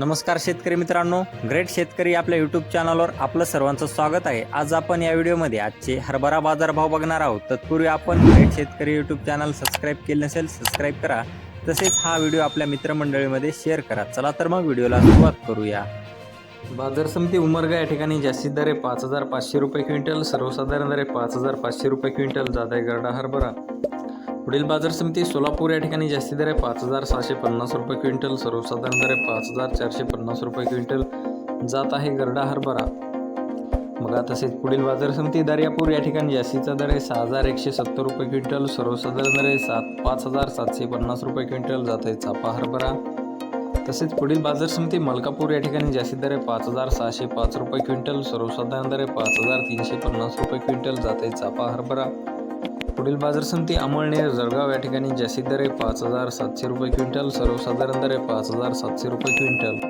नमस्कार शेतकरी मित्रांनो ग्रेट शेतकरी आपल्या यूट्यूब चॅनलवर आपलं सर्वांचं स्वागत आहे. आज आपण या व्हिडिओमध्ये आजचे हरभरा बाजारभाव बघणार आहोत. तत्पूर्वी आपण ग्रेट शेतकरी यूट्यूब चॅनल सबस्क्राईब केले नसेल सबस्क्राईब करा. तसेच हा व्हिडिओ आपल्या मित्रमंडळीमध्ये शेअर करा. चला तर मग व्हिडिओला सुरुवात करूया. बाजार समिती उमरगा या ठिकाणी जास्तीत दर आहे पाच हजार पाचशे रुपये क्विंटल सर्वसाधारण दर आहे पाच हजार पाचशे रुपये क्विंटल जात आहे गरडा हरभरा. पुढील बाजार समिती सोलापूर या ठिकाणी जास्ती दर आहे. पाच हजार सहाशे पन्नास रुपये क्विंटल सर्वसाधारण दर आहे पाच हजार चारशे पन्नास रुपये क्विंटल. जात आहे गरडा हरभरा. बघा तसेच पुढील बाजार समिती दर्यापूर या ठिकाणी जास्तीचा दर आहे सहा हजार एकशे सत्तर रुपये क्विंटल सर्वसाधारण दर आहे सात पाच हजार सातशे पन्नास रुपये क्विंटल जात आहे चापा हरभरा. तसेच पुढील बाजार समिती मलकापूर या ठिकाणी जास्तीत दर आहे पाच हजार सहाशे पाच रुपये क्विंटल सर्वसाधारण दर आहे पाच हजार तीनशे पन्नास रुपये क्विंटल जात आहे चापा हरभरा. पुढील बाजार समिती अमळनेर जळगाव या ठिकाणी जास्तीत दर आहे पाच हजार सातशे रुपये क्विंटल सर्वसाधारण दर आहे पाच हजार सातशे रुपये क्विंटल.